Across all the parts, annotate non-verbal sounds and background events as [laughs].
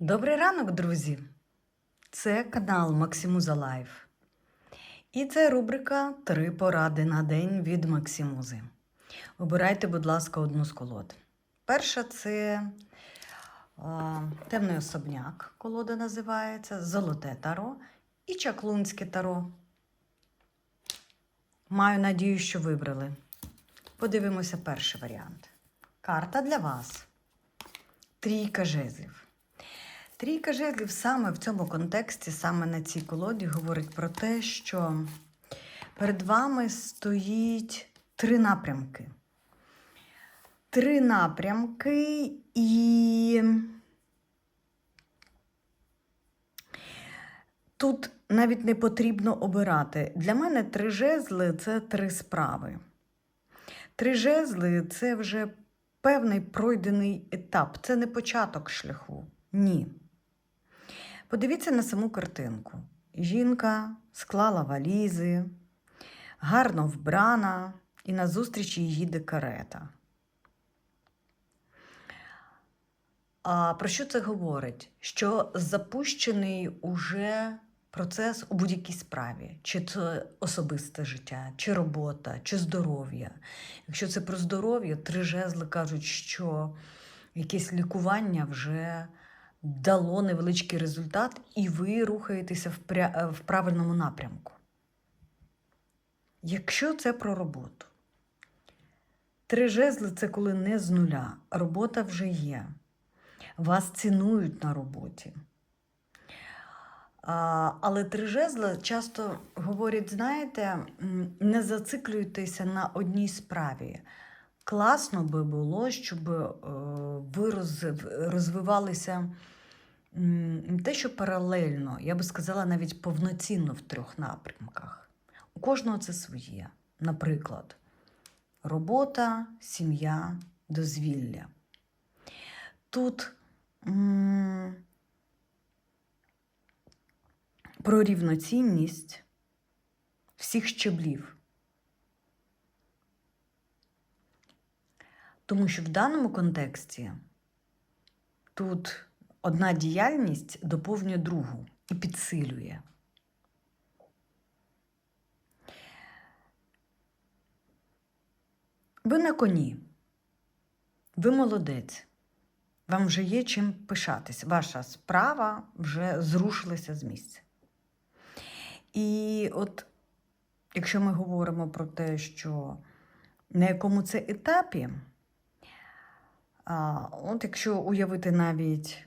Добрий ранок, друзі! Це канал Максимуза Лайф. І це рубрика Три поради на день від Максимузи. Обирайте, будь ласка, одну з колод. Перша це а, темний особняк, колода називається, золоте таро і чаклунське таро. Маю надію, що вибрали. Подивимося перший варіант. Карта для вас. Трійка жезлів. Трійка жезлів саме в цьому контексті, саме на цій колоді, говорить про те, що перед вами стоїть три напрямки. Три напрямки і тут навіть не потрібно обирати. Для мене три жезли це три справи. Три жезли це вже певний пройдений етап, це не початок шляху. Ні. Подивіться на саму картинку. Жінка склала валізи, гарно вбрана, і назустріч їй їде карета. А про що це говорить? Що запущений уже процес у будь-якій справі, чи це особисте життя, чи робота, чи здоров'я. Якщо це про здоров'я, три жезли кажуть, що якесь лікування вже дало невеличкий результат, і ви рухаєтеся в, пря... в правильному напрямку. Якщо це про роботу, три жезли це коли не з нуля, робота вже є. Вас цінують на роботі. А, але три жезли часто говорять, знаєте, не зациклюйтеся на одній справі. Класно би було, щоб е, ви розвивалися не те, що паралельно, я би сказала, навіть повноцінно в трьох напрямках. У кожного це своє. Наприклад, робота, сім'я, дозвілля. Тут м, про рівноцінність всіх щеблів. Тому що в даному контексті тут одна діяльність доповнює другу і підсилює. Ви на коні. Ви молодець. Вам вже є чим пишатись. Ваша справа вже зрушилася з місця. І от, якщо ми говоримо про те, що на якому це етапі, от якщо уявити навіть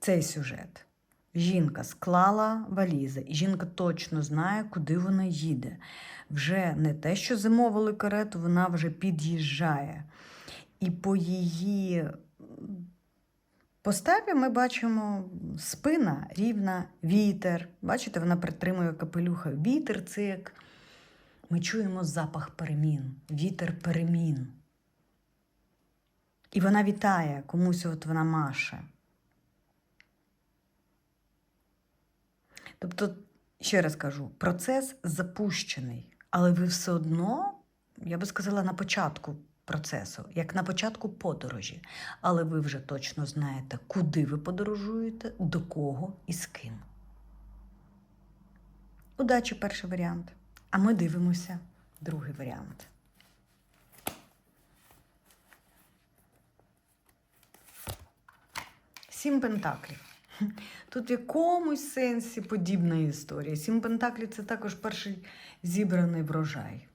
цей сюжет, жінка склала валізи, і жінка точно знає, куди вона їде. Вже не те, що замовили карету, вона вже під'їжджає. І по її поставі ми бачимо спина рівна, вітер. Бачите, вона притримує капелюха. Вітер це як ми чуємо запах перемін, вітер перемін. І вона вітає комусь, от вона маше. Тобто, ще раз кажу, процес запущений, але ви все одно, я би сказала, на початку процесу, як на початку подорожі. Але ви вже точно знаєте, куди ви подорожуєте, до кого і з ким. Удачі, перший варіант. А ми дивимося другий варіант. Сім пентаклів. [laughs] Тут в якомусь сенсі подібна історія. Сім пентаклів це також перший зібраний врожай.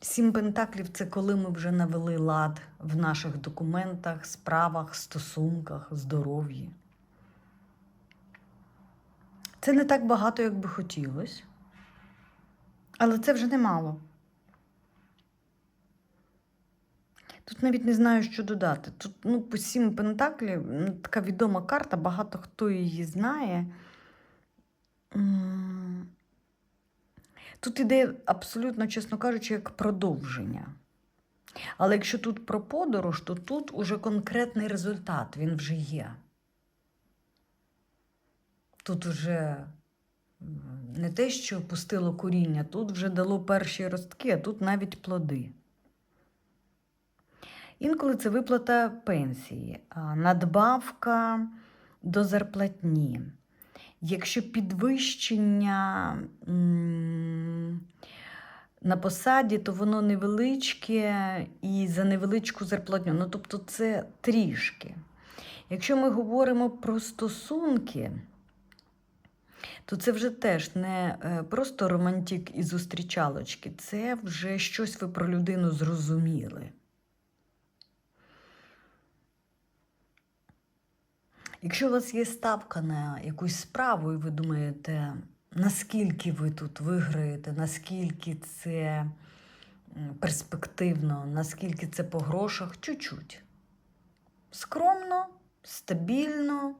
Сім пентаклів це коли ми вже навели лад в наших документах, справах, стосунках, здоров'ї. Це не так багато, як би хотілося, але це вже немало. Тут навіть не знаю, що додати. Тут ну, по сім пентаклів ну, така відома карта, багато хто її знає. Тут іде абсолютно, чесно кажучи, як продовження. Але якщо тут про подорож, то тут уже конкретний результат, він вже є. Тут вже не те, що пустило коріння, тут вже дало перші ростки, а тут навіть плоди. Інколи це виплата пенсії, надбавка до зарплатні. Якщо підвищення на посаді, то воно невеличке і за невеличку зарплатню. Ну, тобто це трішки. Якщо ми говоримо про стосунки, то це вже теж не е, просто романтик і зустрічалочки, це вже щось ви про людину зрозуміли. Якщо у вас є ставка на якусь справу, і ви думаєте, наскільки ви тут виграєте, наскільки це перспективно, наскільки це по грошах, чуть-чуть. Скромно, стабільно,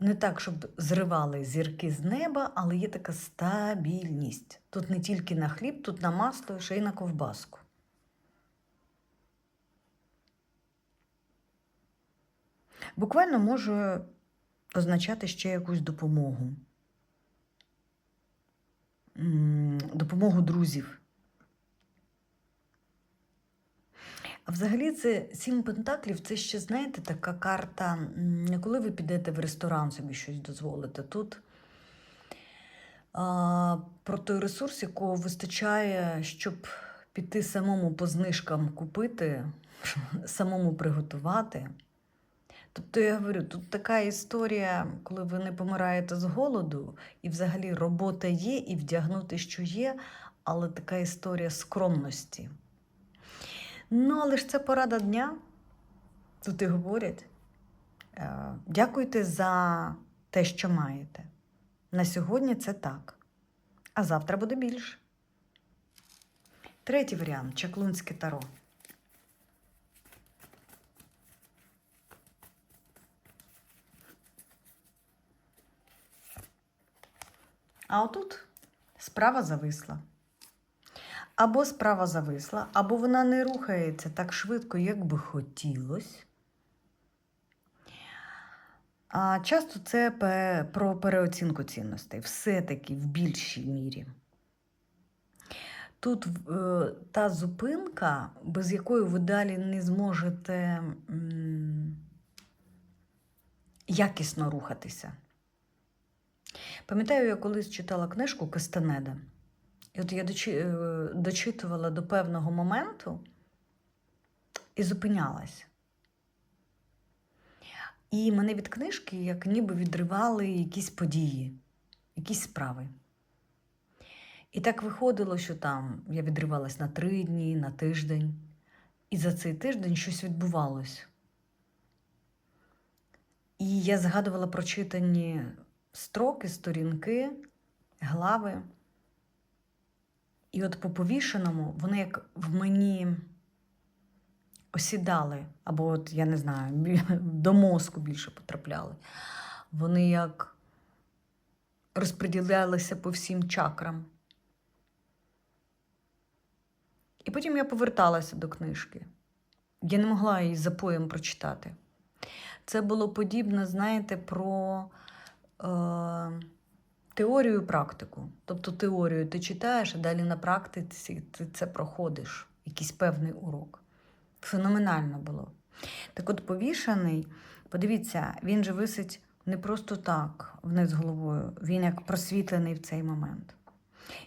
не так, щоб зривали зірки з неба, але є така стабільність. Тут не тільки на хліб, тут на масло, ще й на ковбаску. Буквально може означати ще якусь допомогу. Допомогу друзів. А взагалі, це сім пентаклів це ще, знаєте, така карта, не коли ви підете в ресторан собі щось дозволите. Тут про той ресурс, якого вистачає, щоб піти самому по знижкам купити, [laughs] самому приготувати. Тобто я говорю, тут така історія, коли ви не помираєте з голоду, і взагалі робота є, і вдягнути, що є, але така історія скромності. Ну, але ж це порада дня. Тут і говорять. Е, Дякуйте за те, що маєте. На сьогодні це так. А завтра буде більше. Третій варіант чаклунське таро. А отут справа зависла. Або справа зависла, або вона не рухається так швидко, як би хотілося. А часто це про переоцінку цінностей, все-таки в більшій мірі. Тут е, та зупинка, без якої ви далі не зможете якісно рухатися. Пам'ятаю, я колись читала книжку Кастанеда. І от я е, дочитувала до певного моменту і зупинялась. І мене від книжки як ніби відривали якісь події, якісь справи. І так виходило, що там я відривалась на три дні, на тиждень. І за цей тиждень щось відбувалось. І я згадувала прочитані строки, сторінки, глави. І от по повішеному вони як в мені осідали, або, от, я не знаю, до мозку більше потрапляли. Вони як розподілялися по всім чакрам. І потім я поверталася до книжки. Я не могла її запоєм прочитати. Це було подібне, знаєте, про теорію і практику. Тобто теорію ти читаєш, а далі на практиці ти це проходиш, якийсь певний урок. Феноменально було. Так от повішаний, подивіться, він же висить не просто так вниз головою, він як просвітлений в цей момент.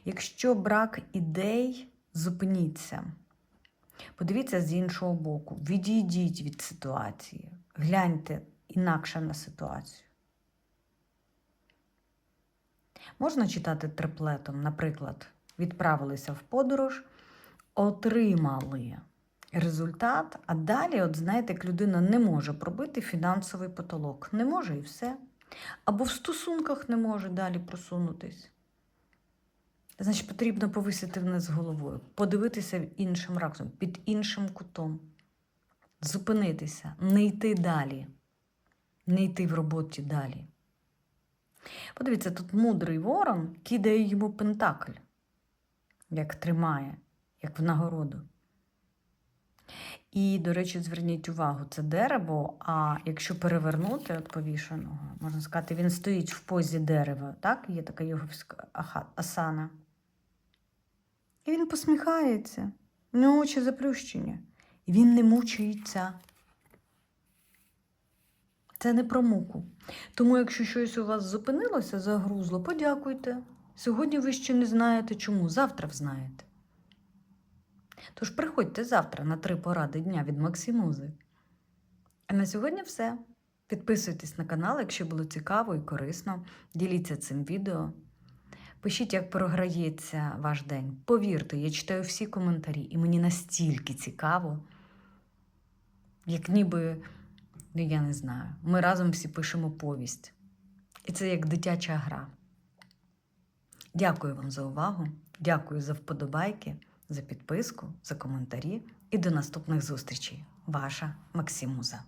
Якщо брак ідей, зупиніться. Подивіться з іншого боку, відійдіть від ситуації, гляньте інакше на ситуацію. Можна читати триплетом, наприклад, відправилися в подорож, отримали результат, а далі, от знаєте, як людина не може пробити фінансовий потолок. Не може і все. Або в стосунках не може далі просунутись. Значить, потрібно повисити вниз головою, подивитися іншим раксом, під іншим кутом, зупинитися, не йти далі, не йти в роботі далі. Подивіться, тут мудрий ворон кидає йому пентакль, як тримає, як в нагороду. І, до речі, зверніть увагу, це дерево, а якщо перевернути от повішеного, можна сказати, він стоїть в позі дерева, так? Є така йоговська асана. І він посміхається. У нього очі заплющені. І він не мучається. Це не про муку. Тому, якщо щось у вас зупинилося, загрузло, подякуйте. Сьогодні ви ще не знаєте чому, завтра взнаєте. Тож приходьте завтра на три поради дня від Максимузи. А на сьогодні все. Підписуйтесь на канал, якщо було цікаво і корисно. Діліться цим відео. Пишіть, як програється ваш день. Повірте, я читаю всі коментарі, і мені настільки цікаво, як ніби, ну я не знаю, ми разом всі пишемо повість. І це як дитяча гра. Дякую вам за увагу, дякую за вподобайки, за підписку, за коментарі і до наступних зустрічей. Ваша Максимуза.